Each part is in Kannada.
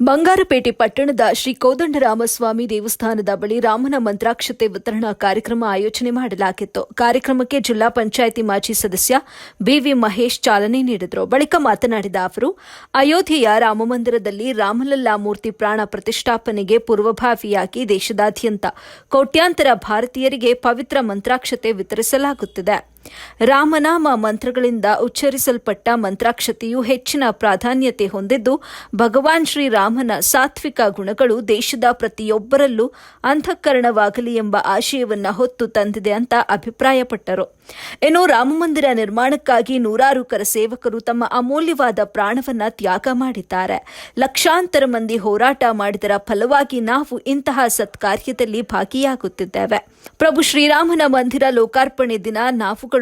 ಬಂಗಾರಪೇಟೆ ಪಟ್ಟಣದ ಶ್ರೀ ಕೋದಂಡರಾಮಸ್ವಾಮಿ ದೇವಸ್ಥಾನದ ಬಳಿ ರಾಮನ ಮಂತ್ರಾಕ್ಷತೆ ವಿತರಣಾ ಕಾರ್ಯಕ್ರಮ ಆಯೋಜನೆ ಮಾಡಲಾಗಿತ್ತು. ಕಾರ್ಯಕ್ರಮಕ್ಕೆ ಜಿಲ್ಲಾ ಪಂಚಾಯಿತಿ ಮಾಜಿ ಸದಸ್ಯ ಬಿವಿ ಮಹೇಶ್ ಚಾಲನೆ ನೀಡಿದರು. ಬಳಿಕ ಮಾತನಾಡಿದ ಅವರು, ಅಯೋಧ್ಯೆಯ ರಾಮಮಂದಿರದಲ್ಲಿ ರಾಮಲಲ್ಲಾ ಮೂರ್ತಿ ಪ್ರಾಣ ಪ್ರತಿಷ್ಠಾಪನೆಗೆ ಪೂರ್ವಭಾವಿಯಾಗಿ ದೇಶದಾದ್ಯಂತ ಕೋಟ್ಯಾಂತರ ಭಾರತೀಯರಿಗೆ ಪವಿತ್ರ ಮಂತ್ರಾಕ್ಷತೆ ವಿತರಿಸಲಾಗುತ್ತಿದೆ. ರಾಮನಾಮ ಮಂತ್ರಗಳಿಂದ ಉಚ್ಚರಿಸಲ್ಪಟ್ಟ ಮಂತ್ರಾಕ್ಷತೆಯು ಹೆಚ್ಚಿನ ಪ್ರಾಧಾನ್ಯತೆ ಹೊಂದಿದ್ದು, ಭಗವಾನ್ ಶ್ರೀರಾಮನ ಸಾತ್ವಿಕ ಗುಣಗಳು ದೇಶದ ಪ್ರತಿಯೊಬ್ಬರಲ್ಲೂ ಅಂತಃಕರಣವಾಗಲಿ ಎಂಬ ಆಶಯವನ್ನ ಹೊತ್ತು ತಂದಿದೆ ಅಂತ ಅಭಿಪ್ರಾಯಪಟ್ಟರು. ಇನ್ನು ರಾಮಮಂದಿರ ನಿರ್ಮಾಣಕ್ಕಾಗಿ ನೂರಾರು ಕರಸೇವಕರು ತಮ್ಮ ಅಮೂಲ್ಯವಾದ ಪ್ರಾಣವನ್ನ ತ್ಯಾಗ ಮಾಡಿದ್ದಾರೆ. ಲಕ್ಷಾಂತರ ಮಂದಿ ಹೋರಾಟ ಮಾಡಿದರ ಫಲವಾಗಿ ನಾವು ಇಂತಹ ಸತ್ಕಾರ್ಯದಲ್ಲಿ ಭಾಗಿಯಾಗುತ್ತಿದ್ದೇವೆ. ಪ್ರಭು ಶ್ರೀರಾಮನ ಮಂದಿರ ಲೋಕಾರ್ಪಣೆ ದಿನ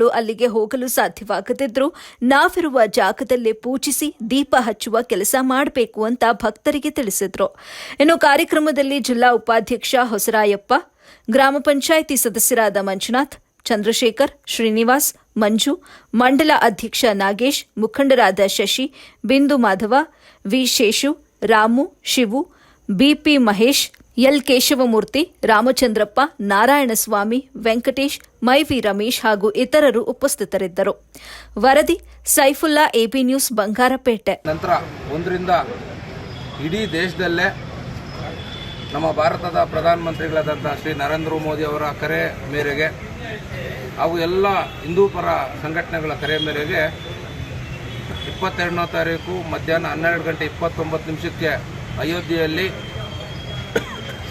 ಅಲ್ಲಿಗೆ ಹೋಗಲು ಸಾಧ್ಯವಾಗದಿದ್ರೂ ನಾವಿರುವ ಜಾಗದಲ್ಲೇ ಪೂಜಿಸಿ ದೀಪ ಹಚ್ಚುವ ಕೆಲಸ ಮಾಡಬೇಕು ಅಂತ ಭಕ್ತರಿಗೆ ತಿಳಿಸಿದ್ರು. ಇನ್ನು ಕಾರ್ಯಕ್ರಮದಲ್ಲಿ ಜಿಲ್ಲಾ ಉಪಾಧ್ಯಕ್ಷ ಹೊಸರಾಯಪ್ಪ, ಗ್ರಾಮ ಪಂಚಾಯಿತಿ ಸದಸ್ಯರಾದ ಮಂಜುನಾಥ್, ಚಂದ್ರಶೇಖರ್, ಶ್ರೀನಿವಾಸ್, ಮಂಜು, ಮಂಡಲ ಅಧ್ಯಕ್ಷ ನಾಗೇಶ್, ಮುಖಂಡರಾದ Shashi, Bindu Madhava, V Seshu, Ramu, Shivu B P Mahesh L Keshavamurthy, Ramachandrappa, Narayanaswamy, Venkatesh, ಮೈವಿ Ramesh ಹಾಗೂ ಇತರರು ಉಪಸ್ಥಿತರಿದ್ದರು. ವರದಿ, ಸೈಫುಲ್ಲಾ ಎಬಿ ನ್ಯೂಸ್, ಬಂಗಾರಪೇಟೆ. ನಂತರ ಒಂದರಿಂದ ಇಡೀ ದೇಶದಲ್ಲೇ ನಮ್ಮ ಭಾರತದ ಪ್ರಧಾನಮಂತ್ರಿಗಳಾದಂಥ ಶ್ರೀ ನರೇಂದ್ರ ಮೋದಿ ಅವರ ಕರೆ ಮೇರೆಗೆ ಹಾಗೂ ಎಲ್ಲ ಹಿಂದೂ ಪರ ಸಂಘಟನೆಗಳ ಕರೆ ಮೇರೆಗೆ ಇಪ್ಪತ್ತೆರಡನೇ ತಾರೀಕು ಮಧ್ಯಾಹ್ನ ಹನ್ನೆರಡು ಗಂಟೆ ಇಪ್ಪತ್ತೊಂಬತ್ತು ನಿಮಿಷಕ್ಕೆ ಅಯೋಧ್ಯೆಯಲ್ಲಿ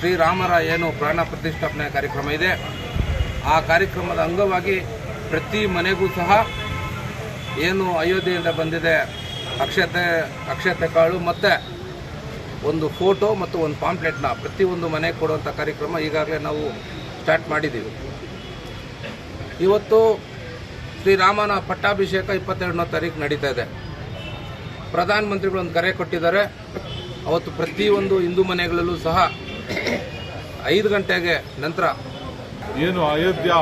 ಶ್ರೀರಾಮರ ಏನು ಪ್ರಾಣ ಪ್ರತಿಷ್ಠಾಪನೆ ಕಾರ್ಯಕ್ರಮ ಇದೆ, ಆ ಕಾರ್ಯಕ್ರಮದ ಅಂಗವಾಗಿ ಪ್ರತಿ ಮನೆಗೂ ಸಹ ಏನು ಅಯೋಧ್ಯೆಯಿಂದ ಬಂದಿದೆ ಅಕ್ಷತೆ ಅಕ್ಷತೆ ಕಾಳು ಮತ್ತು ಒಂದು ಫೋಟೋ ಮತ್ತು ಒಂದು ಪಾಂಪ್ಲೆಟ್ನ ಪ್ರತಿಯೊಂದು ಮನೆಗೆ ಕೊಡುವಂಥ ಕಾರ್ಯಕ್ರಮ ಈಗಾಗಲೇ ನಾವು ಸ್ಟಾರ್ಟ್ ಮಾಡಿದ್ದೀವಿ. ಇವತ್ತು ಶ್ರೀರಾಮನ ಪಟ್ಟಾಭಿಷೇಕ ಇಪ್ಪತ್ತೆರಡನೇ ತಾರೀಕು ನಡೀತಾ ಇದೆ. ಪ್ರಧಾನಮಂತ್ರಿಗಳು ಒಂದು ಕರೆ ಕೊಟ್ಟಿದ್ದಾರೆ. ಅವತ್ತು ಪ್ರತಿಯೊಂದು ಹಿಂದೂ ಮನೆಗಳಲ್ಲೂ ಸಹ ಐದು ಗಂಟೆಗೆ ನಂತರ. ಏನು ಅಯೋಧ್ಯ,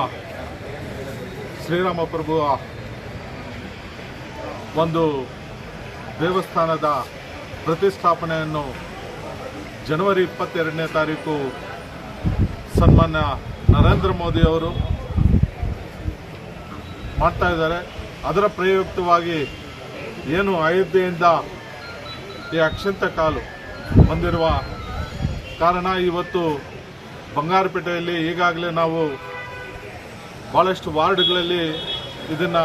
ಶ್ರೀರಾಮ ಪ್ರಭುವ ಒಂದು ದೇವಸ್ಥಾನದ ಪ್ರತಿಷ್ಠಾಪನೆಯನ್ನು ಜನವರಿ ಇಪ್ಪತ್ತೆರಡನೇ ತಾರೀಕು ಸನ್ಮಾನ್ಯ ನರೇಂದ್ರ ಮೋದಿ ಅವರು ಮಾಡ್ತಾ ಇದ್ದಾರೆ. ಅದರ ಪ್ರಯುಕ್ತವಾಗಿ ಏನು ಅಯೋಧ್ಯೆಯಿಂದ ಈ ಅಕ್ಷಂತ ಕಾಲು ಬಂದಿರುವ ಕಾರಣ ಇವತ್ತು ಬಂಗಾರಪೇಟೆಯಲ್ಲಿ ಈಗಾಗಲೇ ನಾವು ಭಾಳಷ್ಟು ವಾರ್ಡ್ಗಳಲ್ಲಿ ಇದನ್ನು